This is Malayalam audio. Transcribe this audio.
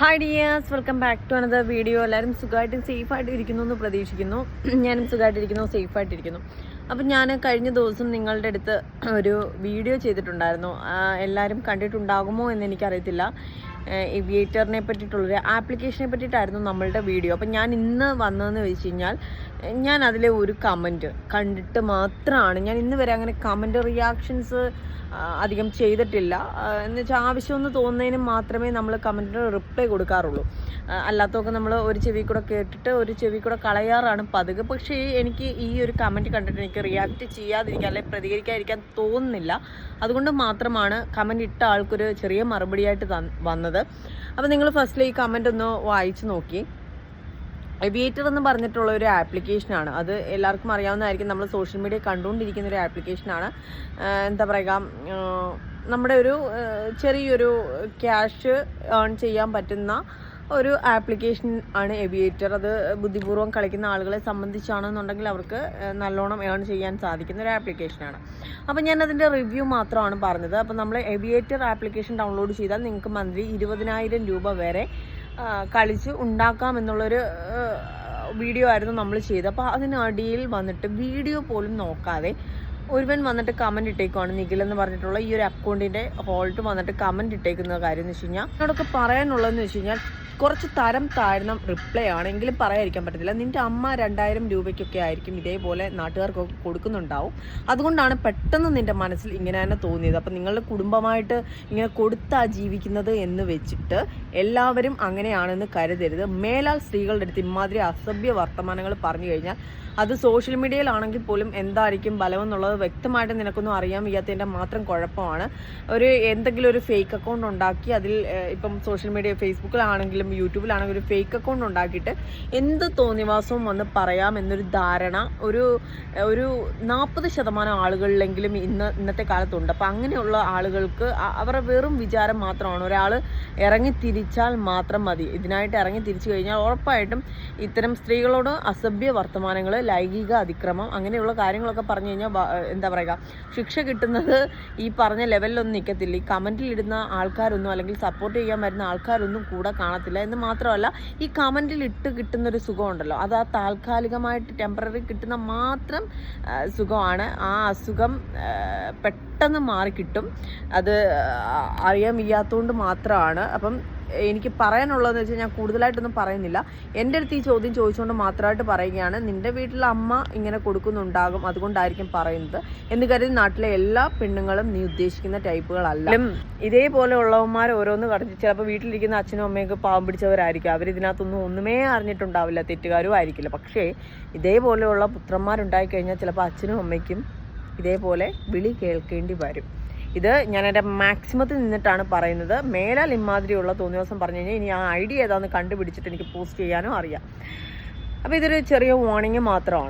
Hi dears welcome back to another video എല്ലാവരും സുഖമായിട്ടും സേഫായിട്ട് ഇരിക്കുന്നു എന്ന് പ്രതീക്ഷിക്കുന്നു. ഞാനും സുഖമായിട്ടിരിക്കുന്നു സേഫായിട്ടിരിക്കുന്നു അപ്പം ഞാൻ കഴിഞ്ഞ ദിവസം നിങ്ങളുടെ അടുത്ത് ഒരു വീഡിയോ ചെയ്തിട്ടുണ്ടായിരുന്നു. എല്ലാവരും കണ്ടിട്ടുണ്ടാകുമോ എന്ന് എനിക്കറിയത്തില്ല. എവിയേറ്ററിനെ പറ്റിയിട്ടുള്ളൊരു ആപ്ലിക്കേഷനെ പറ്റിയിട്ടായിരുന്നു നമ്മളുടെ വീഡിയോ അപ്പം ഞാൻ ഇന്ന് വന്നതെന്ന് വെച്ച് കഴിഞ്ഞാൽ ഞാൻ അതിലെ ഒരു കമന്റ് കണ്ടിട്ട് മാത്രമാണ്. ഞാൻ ഇന്ന് വരെ അങ്ങനെ കമന്റ് റിയാക്ഷൻസ് അധികം ചെയ്തിട്ടില്ല. എന്ന് വെച്ചാൽ ആവശ്യമെന്ന് തോന്നുന്നതിന് മാത്രമേ നമ്മൾ കമന്റിന് റിപ്ലൈ കൊടുക്കാറുള്ളൂ. അല്ലാത്തതൊക്കെ നമ്മൾ ഒരു ചെവി കൂടെ കേട്ടിട്ട് ഒരു ചെവി കൂടെ കളയാറാണ് പതിവ്. പക്ഷേ എനിക്ക് ഈ ഒരു കമന്റ് കണ്ടിട്ട് എനിക്ക് റിയാക്ട് ചെയ്യാതിരിക്കാൻ അല്ലെങ്കിൽ പ്രതികരിക്കാതിരിക്കാൻ തോന്നുന്നില്ല. അതുകൊണ്ട് മാത്രമാണ് കമന്റ് ഇട്ട ആൾക്കൊരു ചെറിയ മറുപടിയായിട്ട് വന്നത്. അപ്പോൾ നിങ്ങൾ ഫസ്റ്റിൽ ഈ കമന്റ് ഒന്ന് വായിച്ചു നോക്കി. എവിയേറ്റർ എന്ന് പറഞ്ഞിട്ടുള്ള ഒരു ആപ്ലിക്കേഷനാണ് അത് എല്ലാവർക്കും അറിയാവുന്നതായിരിക്കും. നമ്മൾ സോഷ്യൽ മീഡിയ കണ്ടുകൊണ്ടിരിക്കുന്ന ഒരു ആപ്ലിക്കേഷനാണ് എന്താ പറയുക നമ്മുടെ ഒരു ചെറിയൊരു ക്യാഷ് ഏൺ ചെയ്യാൻ പറ്റുന്ന ഒരു ആപ്ലിക്കേഷൻ ആണ് എവിയേറ്റർ അത് ബുദ്ധിപൂർവം കളിക്കുന്ന ആളുകളെ സംബന്ധിച്ചാണെന്നുണ്ടെങ്കിൽ അവർക്ക് നല്ലോണം ഏൺ ചെയ്യാൻ സാധിക്കുന്ന ഒരു ആപ്ലിക്കേഷനാണ് അപ്പോൾ ഞാൻ അതിന്റെ റിവ്യൂ മാത്രമാണ് പറഞ്ഞത്. അപ്പോൾ നമ്മൾ എവിയേറ്റർ ആപ്ലിക്കേഷൻ ഡൗൺലോഡ് ചെയ്താൽ നിങ്ങൾക്ക് മന്ത്ലി ഇരുപതിനായിരം രൂപ വരെ കളിച്ച് ഉണ്ടാക്കാം എന്നുള്ളൊരു വീഡിയോ ആയിരുന്നു നമ്മൾ ചെയ്തത്. അപ്പോൾ അതിനടിയിൽ വന്നിട്ട് വീഡിയോ പോലും നോക്കാതെ ഒരുവൻ വന്നിട്ട് കമന്റ് ഇട്ടേക്കുവാണ് നിഖിൽ എന്ന് പറഞ്ഞിട്ടുള്ള ഈ ഒരു അക്കൗണ്ടിന്റെ ഹോൾട്ട് വന്നിട്ട് കമന്റ് ഇട്ടേക്കുന്ന കാര്യം എന്ന് വെച്ച് കഴിഞ്ഞാൽ എന്നോടൊക്കെ പറയാനുള്ളതെന്ന് വെച്ച് കഴിഞ്ഞാൽ കുറച്ച് തരം താഴ്ന്ന റിപ്ലൈ ആണെങ്കിലും പറയാതിരിക്കാൻ പറ്റത്തില്ല. നിന്റെ അമ്മ രണ്ടായിരം രൂപയ്ക്കൊക്കെ ആയിരിക്കും ഇതേപോലെ നാട്ടുകാർക്കൊക്കെ കൊടുക്കുന്നുണ്ടാവും. അതുകൊണ്ടാണ് പെട്ടെന്ന് നിന്റെ മനസ്സിൽ ഇങ്ങനെ തന്നെ തോന്നിയത്. അപ്പം നിങ്ങളുടെ കുടുംബമായിട്ട് ഇങ്ങനെ കൊടുത്താ ജീവിക്കുന്നത് എന്ന് വെച്ചിട്ട് എല്ലാവരും അങ്ങനെയാണെന്ന് കരുതരുത്. മേലാൽ സ്ത്രീകളുടെ അടുത്ത് ഇമാതിരി അസഭ്യ വർത്തമാനങ്ങൾ പറഞ്ഞു കഴിഞ്ഞാൽ അത് സോഷ്യൽ മീഡിയയിലാണെങ്കിൽ പോലും എന്തായിരിക്കും ബലം എന്നുള്ളത് വ്യക്തമായിട്ട് നിനക്കൊന്നും അറിയാൻ വയ്യാത്തതിന്റെ മാത്രം കുഴപ്പമാണ്. ഒരു എന്തെങ്കിലും ഒരു ഫേക്ക് അക്കൗണ്ട് ഉണ്ടാക്കി അതിൽ ഇപ്പം സോഷ്യൽ മീഡിയ ഫേസ്ബുക്കിലാണെങ്കിലും യൂട്യൂബിലാണെങ്കിലും ഒരു ഫേക്ക് അക്കൗണ്ട് ഉണ്ടാക്കിയിട്ട് എന്ത് തോന്നിവാസവും വന്ന് പറയാം എന്നൊരു ധാരണ ഒരു ഒരു നാൽപ്പത് ശതമാനം ആളുകളിലെങ്കിലും ഇന്ന് ഇന്നത്തെ കാലത്തുണ്ട്. അപ്പം അങ്ങനെയുള്ള ആളുകൾക്ക് അവരുടെ വെറും വിചാരം മാത്രമാണ്. ഒരാൾ ഇറങ്ങി തിരിച്ചാൽ മാത്രം മതി. ഇതിനായിട്ട് ഇറങ്ങി തിരിച്ചു കഴിഞ്ഞാൽ ഉറപ്പായിട്ടും ഇത്തരം സ്ത്രീകളോട് അസഭ്യ വർത്തമാനങ്ങൾ ലൈംഗിക അതിക്രമം അങ്ങനെയുള്ള കാര്യങ്ങളൊക്കെ പറഞ്ഞു കഴിഞ്ഞാൽ എന്താ പറയുക ശിക്ഷ കിട്ടുന്നത് ഈ പറഞ്ഞ ലെവലിലൊന്നും നിൽക്കത്തില്ല ഈ കമന്റിലിടുന്ന ആൾക്കാരൊന്നും അല്ലെങ്കിൽ സപ്പോർട്ട് ചെയ്യാൻ വരുന്ന ആൾക്കാരൊന്നും കൂടെ കാണത്തില്ല. എന്ന് മാത്രമല്ല ഈ കമന്റിൽ ഇട്ട് കിട്ടുന്ന ഒരു സുഖമുണ്ടല്ലോ. അത് ആ താൽക്കാലികമായിട്ട് ടെമ്പററി കിട്ടുന്ന മാത്രം സുഖമാണ്. ആ അസുഖം പെട്ടെന്ന് മാറിക്കിട്ടും. അത് അറിയാൻ വയ്യാത്തതുകൊണ്ട് മാത്രമാണ്. അപ്പം എനിക്ക് പറയാനുള്ളതെന്ന് വെച്ചാൽ ഞാൻ കൂടുതലായിട്ടൊന്നും പറയുന്നില്ല. എന്റെ അടുത്ത് ഈ ചോദ്യം ചോദിച്ചുകൊണ്ട് മാത്രമായിട്ട് പറയുകയാണ്. നിന്റെ വീട്ടിലെ അമ്മ ഇങ്ങനെ കൊടുക്കുന്നുണ്ടാകും അതുകൊണ്ടായിരിക്കും പറയുന്നത്. എന്ന് കരുതി നാട്ടിലെ എല്ലാ പെണ്ണുങ്ങളും നീ ഉദ്ദേശിക്കുന്ന ടൈപ്പുകളല്ല. ഇതേപോലെ ഉള്ളവന്മാർ ഓരോന്ന് കടച്ച് ചിലപ്പോൾ വീട്ടിലിരിക്കുന്ന അച്ഛനും അമ്മയൊക്കെ പാവം പിടിച്ചവരായിരിക്കും. അവർ ഇതിനകത്തൊന്നും ഒന്നുമേ അറിഞ്ഞിട്ടുണ്ടാവില്ല തെറ്റുകാരും ആയിരിക്കില്ല. പക്ഷേ ഇതേപോലെയുള്ള പുത്രന്മാരുണ്ടായി കഴിഞ്ഞാൽ ചിലപ്പോൾ അച്ഛനും അമ്മയ്ക്കും ഇതേപോലെ വിളി കേൾക്കേണ്ടി വരും. ഇത് ഞാൻ എന്റെ മാക്സിമത്തിൽ നിന്നിട്ടാണ് പറയുന്നത്. മേലാൽ ഇമാതിരിയുള്ള തോന്നിയ ദിവസം പറഞ്ഞു കഴിഞ്ഞാൽ ഇനി ആ ഐഡിയ ഏതാണെന്ന് കണ്ടുപിടിച്ചിട്ട് എനിക്ക് പോസ്റ്റ് ചെയ്യാനും അറിയാം. അപ്പോൾ ഇതൊരു ചെറിയ വാണിംഗ് മാത്രമാണ്.